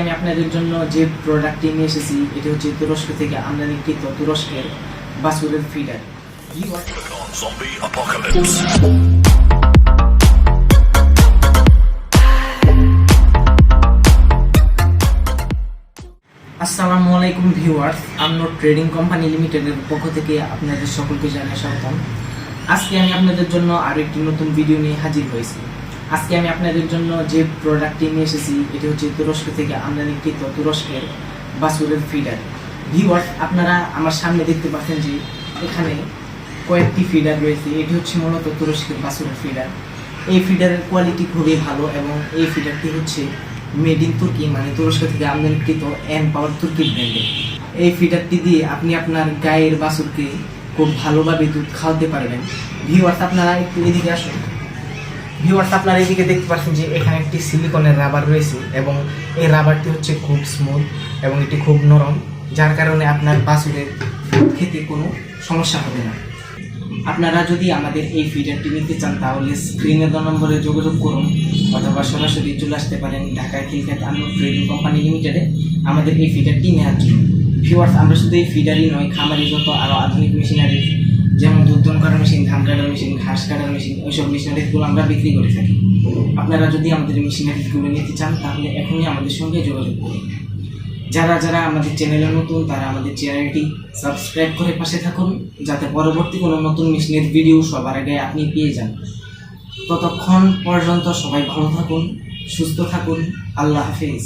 আমি আপনাদের জন্য যে প্রোডাক্টটি নিয়ে এসেছি, এটি হচ্ছে তুরস্ক থেকে আমদানিকৃত তুরস্কের বাসুরের ফিডার আসসালামু আলাইকুম ভিউয়ার্স আমনো ট্রেডিং কোম্পানি লিমিটেডের পক্ষ থেকে আপনাদের সকলকে জানাই স্বাগতম। আজকে আমি আপনাদের জন্য আরও একটি নতুন ভিডিও নিয়ে হাজির হয়েছি। আজকে আমি আপনাদের জন্য যে প্রোডাক্টটি নিয়ে এসেছি, এটি হচ্ছে তুরস্ক থেকে আমদানিকৃত তুরস্কের বাসুরের ফিডার ভিউয়ার্স আপনারা আমার সামনে দেখতে পাচ্ছেন যে এখানে কয়েকটি ফিডার রয়েছে। এটি হচ্ছে মূলত তুরস্কের বাসুরের ফিডার এই ফিডারের কোয়ালিটি খুবই ভালো এবং এই ফিডারটি হচ্ছে মেড ইন তুর্কি মানে তুরস্ক থেকে আমদানিকৃত এন পাওয়ার তুর্কি ব্র্যান্ডের এই ফিডারটি দিয়ে আপনি আপনার গায়ের বাছুরকে খুব ভালোভাবে দুধ খাওয়াতে পারবেন। ভিউয়ার্স আপনারা একটু এদিকে আসুন। ভিউয়ার্স আপনারা এদিকে দেখতে পাচ্ছেন যে এখানে একটি সিলিকনের রাবার রয়েছে এবং এই রাবারটি হচ্ছে খুব স্মুথ এবং এটি খুব নরম, যার কারণে আপনার দুধ খেতে কোনো সমস্যা হবে না। আপনারা যদি আমাদের এই ফিডারটি নিতে চান, তাহলে স্ক্রিনে দ নম্বরে যোগাযোগ করুন অথবা সরাসরি চলে আসতে পারেন ঢাকায় খিলখ্যাত আন্ন ট্রেডিং কোম্পানি লিমিটেডে আমাদের এই ফিডারটি নেওয়ার জন্য। ভিউয়ার্স আমরা শুধু এই ফিডারই নয়, খামারি যত আরও আধুনিক মেশিনারি মেশিন ধান কাটার মেশিন ঘাস কাটার মেশিন ওইসব মেশিনারিগুলো আমরা বিক্রি করে থাকি। আপনারা যদি আমাদের মেশিনারিগুলো নিতে চান, তাহলে এখনই আমাদের সঙ্গে যোগাযোগ করুন। যারা যারা আমাদের চ্যানেলে নতুন, তারা আমাদের চ্যানেলটি সাবস্ক্রাইব করে পাশে থাকুন, যাতে পরবর্তী কোনো নতুন মেশিনের ভিডিও সবার আগে আপনি পেয়ে যান। ততক্ষণ পর্যন্ত সবাই ভালো থাকুন, সুস্থ থাকুন, আল্লাহ হাফিজ।